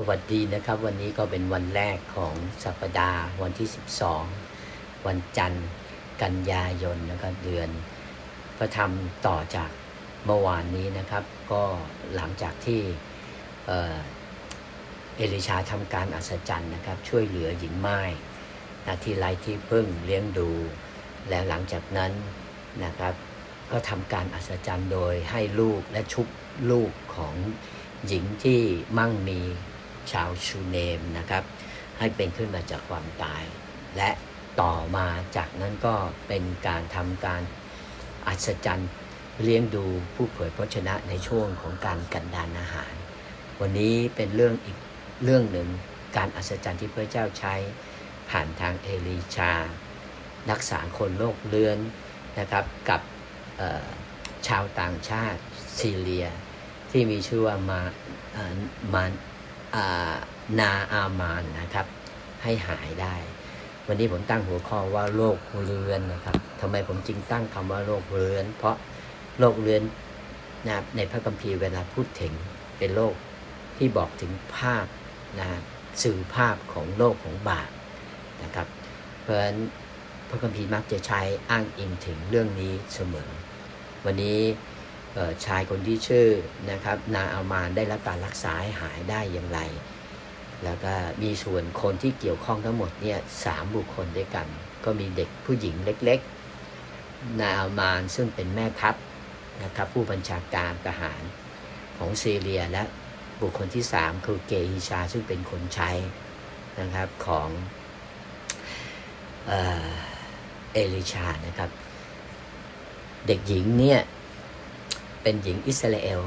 สวัสดีนะครับ วันนี้ก็เป็นวันแรกของสัปดาห์วันที่ 12 วันจันทร์ กันยายนนะครับเดือนก็ทำต่อจากเมื่อวานนี้นะครับ ก็หลังจากที่เอ่อเอลิชาทำการอัศจรรย์นะครับ ช่วยเหลือหญิงไม้นะที่ไร้ที่พึ่งเลี้ยงดู และหลังจากนั้นนะครับ ก็ทำการอัศจรรย์โดยให้ลูกและชุบลูกของหญิงที่มั่งมี ชาวชูเนมนะครับ ให้เป็นขึ้นมาจากความตาย และต่อมาจากนั้นก็เป็นการทำการอัศจรรย์เลี้ยงดูผู้เผยพระชนะในช่วงของการกันดานอาหาร วันนี้เป็นเรื่องอีกเรื่องหนึ่งการอัศจรรย์ที่พระเจ้าใช้ผ่านทางเอลีชารักษาคนโรคเลื้อนนะครับกับชาวต่างชาติซีเรีย ที่มีชื่อว่ามามา นาอามานนะครับ ให้หายได้ วันนี้ผมตั้งหัวข้อว่าโรคเรือนนะครับทำไมผมจึงตั้งคำว่าโรคเรือน เพราะโรคเรือนนะในพระคัมภีร์เวลาพูดถึงเป็นโรคที่บอกถึงภาพนะสื่อภาพของโลกของบาปนะครับ เพราะฉะนั้นพระคัมภีร์มักจะใช้อ้างอิงถึงเรื่องนี้เสมอ วันนี้ ชายคนที่ชื่อนะครับนาอามานได้รับการรักษาให้หายได้อย่างไร แล้วก็มีส่วนคนที่เกี่ยวข้องทั้งหมดเนี่ยสามบุคคลด้วยกัน ก็มีเด็กผู้หญิงเล็กๆ นาอามานซึ่งเป็นแม่ทัพนะครับผู้บัญชาการทหารของซีเรียและบุคคลที่สามคือเกอิชาซึ่งเป็นคนใช้นะครับของเอ่อเอลิชานะครับ เด็กหญิงเนี่ย เป็นหญิงอิสราเอล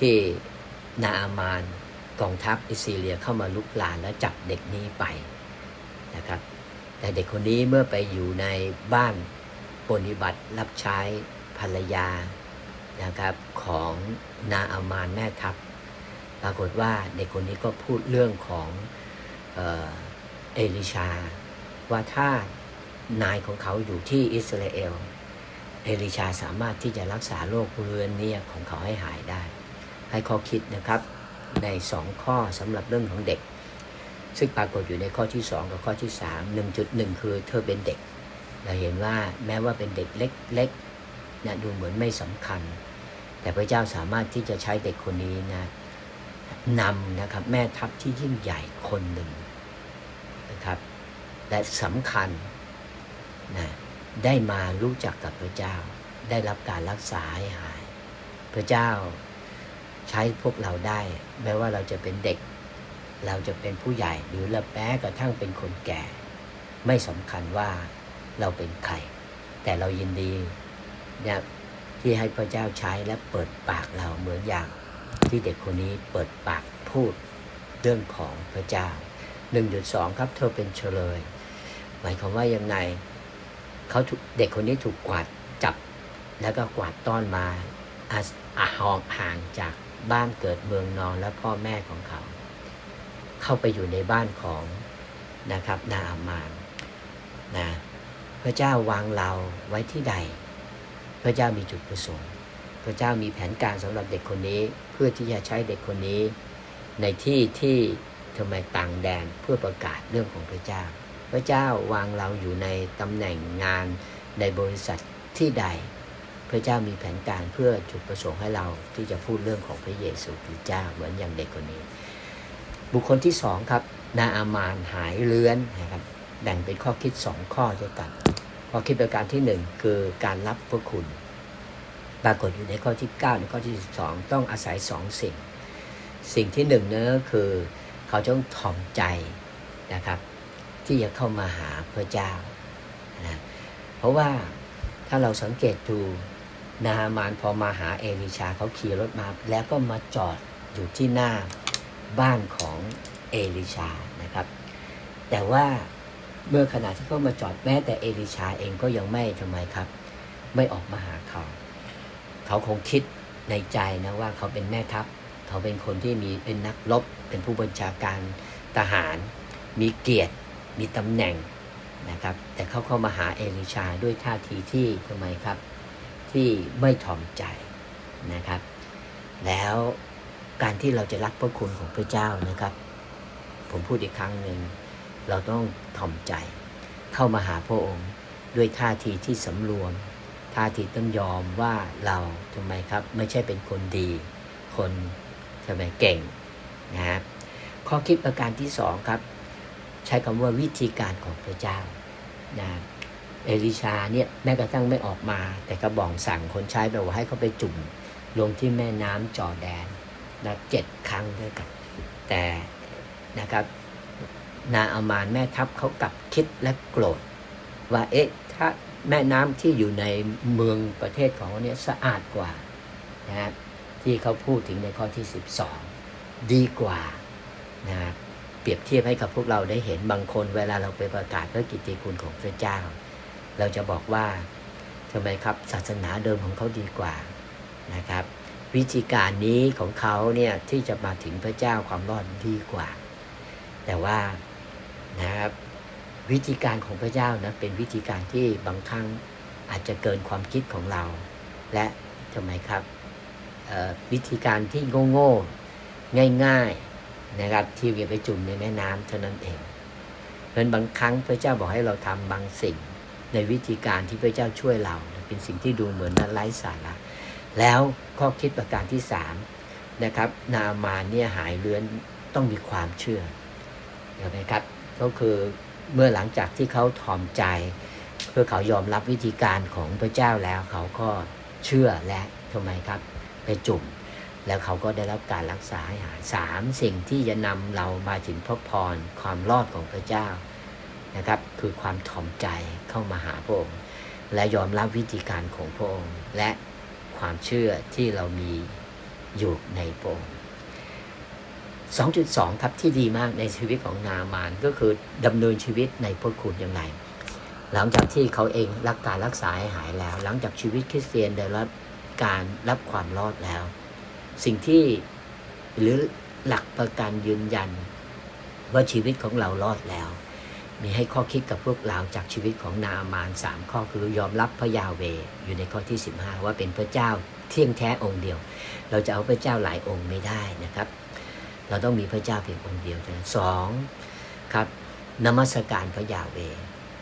ที่นาอามานกองทัพอิสราเลียเข้ามาลุกลานและจับเด็กนี้ไปนะครับ แต่เด็กคนนี้เมื่อไปอยู่ในบ้านปฏิบัติรับใช้ภรรยานะครับของนาอามานแม่ทัพ ปรากฏว่าเด็กคนนี้ก็พูดเรื่องของเออเอลิชา ว่าถ้านายของเขาอยู่ที่อิสราเอล เอลิชาสามารถที่จะรักษาโรคเรื้อนเนี่ยของเขาให้หายได้ ให้ข้อคิดนะครับในสองข้อสำหรับเรื่องของเด็ก ซึ่งปรากฏอยู่ในข้อที่ 2 กับข้อที่ 3 1.1 คือเธอเป็นเด็ก เราเห็นว่าแม้ว่าเป็นเด็กเล็กๆนะดูเหมือนไม่สำคัญ แต่พระเจ้าสามารถที่จะใช้เด็กคนนี้นะนำนะครับแม่ทัพที่ยิ่งใหญ่คนหนึ่งนะครับและสำคัญนะ ได้มารู้จักกับพระเจ้า ได้รับการรักษาให้หาย พระเจ้าใช้พวกเราได้ แม้ว่าเราจะเป็นเด็ก เราจะเป็นผู้ใหญ่หรือเราแม้กระทั่งเป็นคนแก่ ไม่สำคัญว่าเราเป็นใคร แต่เรายินดีเนี่ยที่ให้พระเจ้าใช้และเปิดปากเราเหมือนอย่างที่เด็กคนนี้เปิดปากพูดเรื่องของพระเจ้า 1.2 ครับเธอเป็นเฉลย หมายความว่ายังไง เขาเด็กคนนี้ถูกกวาดจับ แล้วก็กวาดต้อนมาอาอาหองห่างจากบ้านเกิดเมืองนอนและพ่อแม่ของเขา เข้าไปอยู่ในบ้านของนะครับนาอามานนะพระเจ้าวางเราไว้ที่ใด พระเจ้ามีจุดประสงค์ พระเจ้ามีแผนการสำหรับเด็กคนนี้เพื่อที่จะใช้เด็กคนนี้ ในที่ที่ทำไมต่างแดนเพื่อประกาศเรื่องของพระเจ้า พระเจ้าวางเราอยู่ในตำแหน่งงานในบริษัทที่ใด พระเจ้ามีแผนการเพื่อจุดประสงค์ให้เราที่จะพูดเรื่องของพระเยซูคริสต์เจ้าเหมือนอย่างเด็กคนนี้ บุคคลที่สองครับนาอามานหายเลื้อนนะครับแบ่งเป็นข้อคิดสองข้อด้วยกัน ข้อคิดประการที่หนึ่งคือการรับพระคุณ ปรากฏอยู่ในข้อที่9ในข้อที่ 12 ต้องอาศัยสองสิ่ง สิ่งที่หนึ่งเนอะคือเขาต้องถ่อมใจนะครับ ที่จะเข้ามาหาพระเจ้านะเพราะว่าถ้าเราสังเกตดูนาฮามานพอมาหาเอลิชาเขาขี่รถมา แล้วก็มาจอดอยู่ที่หน้าบ้านของเอลิชานะครับ แต่ว่าเมื่อขณะที่เขามาจอดแม้แต่เอลิชาเองก็ยังไม่ทำไมครับ ไม่ออกมาหาเขา เขาคงคิดในใจนะว่าเขาเป็นแม่ทัพ เขาเป็นคนที่มีเป็นนักรบเป็นผู้บัญชาการทหาร มีเกียรติ มีตำแหน่งนะครับ แต่เขาเข้ามาหาเอลิชาด้วยท่าทีที่ทำไมครับ ที่ไม่ถ่อมใจนะครับ แล้วการที่เราจะรักพระคุณของพระเจ้านะครับ ผมพูดอีกครั้งหนึ่งเราต้องถ่อมใจ เข้ามาหาพระองค์ด้วยท่าทีที่สำรวมท่าทีต้องยอมว่าเราทำไมครับ ไม่ใช่เป็นคนดี คนทำไมเก่งนะฮะข้อคิดประการที่สองครับ ใช้คำว่าวิธีการของพระเจ้านะเอลิชาเนี่ยแม้กระทั่งไม่ออกมา แต่ก็บอกสั่งคนใช้แบบว่าให้เขาไปจุ่มลงที่แม่น้ำจอแดนนะเจ็ดครั้งด้วยกัน แต่นะครับนาอามานแม่ทัพเขากลับคิดและโกรธ ว่าเอ๊ะถ้าแม่น้ำที่อยู่ในเมืองประเทศของเขาเนี่ยสะอาดกว่านะครับที่เขาพูดถึงในข้อที่ 12 ดีกว่านะครับ เปรียบเทียบให้กับพวกเราได้เห็นบางคน เวลาเราไปประกาศพระกิตติคุณของพระเจ้า เราจะบอกว่าทำไมครับศาสนาเดิมของเขาดีกว่านะครับ วิธีการนี้ของเขาเนี่ยที่จะมาถึงพระเจ้าความรอดดีกว่า แต่ว่านะครับวิธีการของพระเจ้านะเป็นวิธีการที่บางครั้งอาจจะเกินความคิดของเรา และทำไมครับวิธีการที่โง่ๆง่ายๆ นะครับที่จะไปจุ่มในแม่น้ำเท่านั้นเองเพราะฉะนั้นบางครั้งพระเจ้าบอกให้เราทำบางสิ่ง ในวิธีการที่พระเจ้าช่วยเรา เป็นสิ่งที่ดูเหมือนไร้สาระแล้วข้อคิดประการที่สามนะครับนาอามาเนี่ยหายเลื้อนต้องมีความเชื่อเห็นไหมครับก็คือเมื่อหลังจากที่เขาถ่อมใจ เพื่อเขายอมรับวิธีการของพระเจ้าแล้วเขาก็เชื่อและทำไมครับ ไปจุ่ม แล้วเขาก็ได้รับการรักษาให้หายสามสิ่งที่จะนำเรามาถึงพระพรความรอดของพระเจ้านะครับ คือความถ่อมใจเข้ามาหาพระองค์และยอมรับวิธีการของพระองค์และความเชื่อที่เรามีอยู่ในพระองค์2.2 ครับที่ดีมากในชีวิตของนามานก็คือดำเนินชีวิตในพระคุณอย่างไร หลังจากที่เขาเองรักการรักษาให้หายแล้ว หลังจากชีวิตคริสเตียนได้รับการรับความรอดแล้ว สิ่งที่หรือหลักประกันยืนยัน ว่าชีวิตของเรารอดแล้ว มีให้ข้อคิดกับพวกเราจากชีวิตของนาอามานสามข้อคือยอมรับพระยาเวอยู่ในข้อที่ 15 ว่าเป็นพระเจ้าเที่ยงแท้องค์เดียว เราจะเอาพระเจ้าหลายองค์ไม่ได้นะครับ เราต้องมีพระเจ้าเพียงองค์เดียวเท่านั้นสองครับนมัสการพระยาเว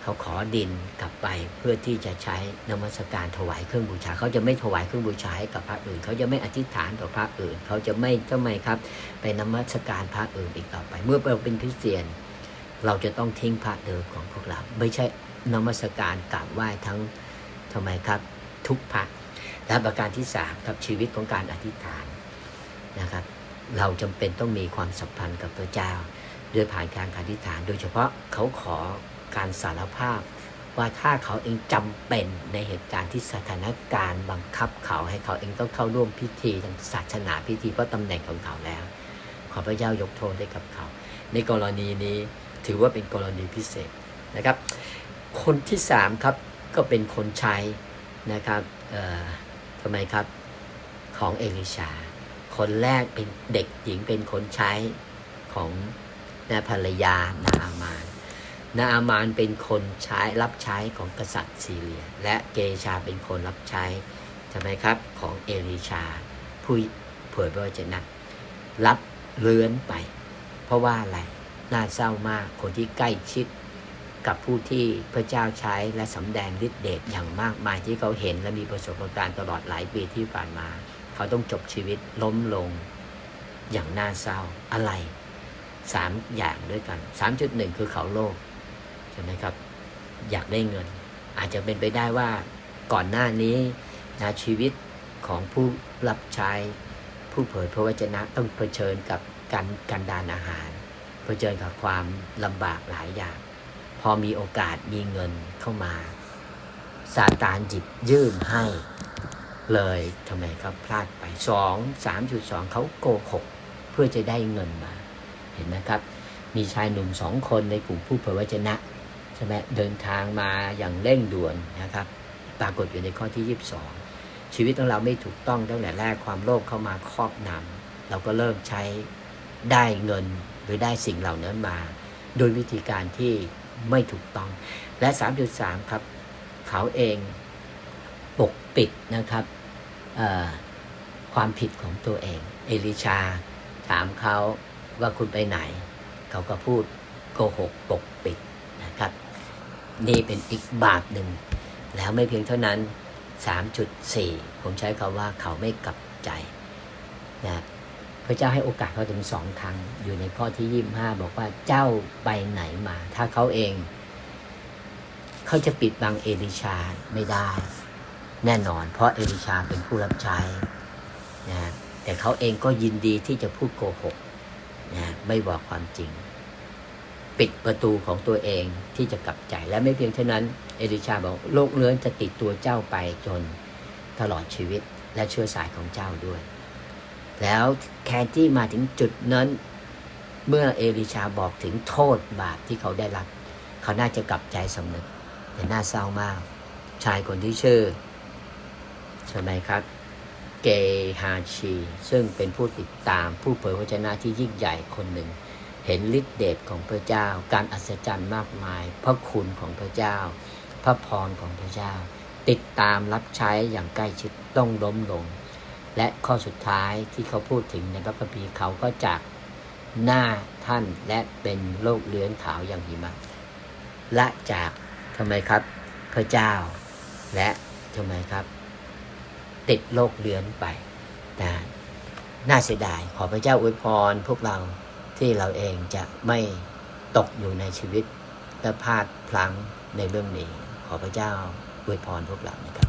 เขาขอดินกลับไปเพื่อที่จะใช้นมัสการถวายเครื่องบูชา เขาจะไม่ถวายเครื่องบูชาให้กับพระอื่น เขาจะไม่อธิษฐานต่อพระอื่น เขาจะไม่ทำไมครับ ไปนมัสการพระอื่นอีกต่อไป เมื่อเราเป็นคริสเตียน เราจะต้องทิ้งพระเดิมของพวกเรา ไม่ใช่นมัสการกราบไหว้ทั้งทำไมครับทุกพระและประการที่สามครับชีวิตของการอธิษฐานนะครับ เราจำเป็นต้องมีความสัมพันธ์กับพระเจ้าด้วยผ่านการอธิษฐาน โดยเฉพาะเขาขอ การสารภาพ ว่าถ้าเขาเองจำเป็นในเหตุการณ์ที่สถานการณ์บังคับเขาให้เขาเองต้องเข้าร่วมพิธีทางศาสนาพิธีเพราะตำแหน่งของเขาแล้ว ขอพระเจ้ายกโทษให้กับเขา ในกรณีนี้ถือว่าเป็นกรณีพิเศษนะครับ คนที่สามครับก็เป็นคนใช้นะครับทำไมครับของเอลิชา คนแรกเป็นเด็กหญิงเป็นคนใช้ของนาภรรยานาอามา นาอามานเป็นคนใช้รับใช้ของกษัตริย์ซีเรีย และเกชาเป็นคนรับใช้ใช่ไหมครับของเอลิชา ผู้เผยพระวจนะรับเลื้อนไป เพราะว่าอะไรน่าเศร้ามากคนที่ใกล้ชิดกับผู้ที่พระเจ้าใช้และสำแดงฤทธิเดชอย่างมากมายที่เขาเห็นและมีประสบการณ์ตลอดหลายปีที่ผ่านมา เขาต้องจบชีวิตล้มลงอย่างน่าเศร้าอะไรสามอย่างด้วยกันสามจุดหนึ่งคือเขาโลภ ช่ไหมครับ อยากได้เงิน อาจจะเป็นไปได้ว่าก่อนหน้านี้นะชีวิตของผู้รับใช้ผู้เผยพระวจนะต้องเผชิญกับการการดานอาหาร เผชิญกับความลำบากหลายอย่าง พอมีโอกาสมีเงินเข้ามาซาตานหยิบยื่นให้เลยทำไมครับพลาดไปสองสามจุดสองเขาโกหกเพื่อจะได้เงินมา เห็นไหมครับ มีชายหนุ่มสองคนในกลุ่มผู้เผยพระวจนะ ช่ไหมเดินทางมาอย่างเร่งด่วนนะครับ ปรากฏอยู่ในข้อที่ 22 ชีวิตของเราไม่ถูกต้องตั้งแต่แรกความโลภเข้ามาครอบนำเราก็เริ่มใช้ได้เงินหรือได้สิ่งเหล่านั้นมา โดยวิธีการที่ไม่ถูกต้อง และ 3.3 ครับ เขาเองปกปิดนะครับความผิดของตัวเอง เอลิชาถามเขาว่าคุณไปไหน เขาก็พูดโกหกปกปิดนะครับ นี่เป็นอีกบาปหนึ่ง แล้วไม่เพียงเท่านั้น 3.4 ผมใช้คาว่าเขาไม่กลับใจนะครับพระเจ้าให้โอกาสเขาถึงสองครั้ง อยู่ในข้อที่ยี่ห้าบอกว่าเจ้าไปไหนมา ถ้าเขาเอง เขาจะปิดบังเอลิชาไม่ได้ แน่นอน เพราะเอลิชาเป็นผู้รับใช้นะแต่เขาเองก็ยินดีที่จะพูดโกหกนะไม่บอกความจริง ปิดประตูของตัวเองที่จะกลับใจและไม่เพียงเท่านั้น เอลิชาบอกโรคเลื้อนจะติดตัวเจ้าไปจนตลอดชีวิตและเชื้อสายของเจ้าด้วย แล้วแคนที่มาถึงจุดนั้น เมื่อเอลิชาบอกถึงโทษบาปที่เขาได้รับ เขาน่าจะกลับใจสำนึกแต่น่าเศร้ามาก ชายคนที่ชื่อใช่ไหมครับเกฮาชี ซึ่งเป็นผู้ติดตามผู้เผยพระชนะที่ยิ่งใหญ่คนหนึ่ง เห็นฤทธิเดชของพระเจ้า การอัศจรรย์มากมาย พระคุณของพระเจ้า พระพรของพระเจ้า ติดตามรับใช้อย่างใกล้ชิดต้องล้มลง และข้อสุดท้ายที่เขาพูดถึงในพระคัมภีร์เขาก็จากหน้าท่านและเป็นโรคเลื้อนขาวอย่างหิมะละจากทำไมครับพระเจ้า และทำไมครับ ติดโรคเลื้อนไปนะน่าเสียดายขอพระเจ้าอวยพรพวกเรา ที่เราเองจะไม่ตกอยู่ในชีวิตและพลาดพลั้งในเรื่องนี้ ขอพระเจ้าอวยพรพวกเรานะครับ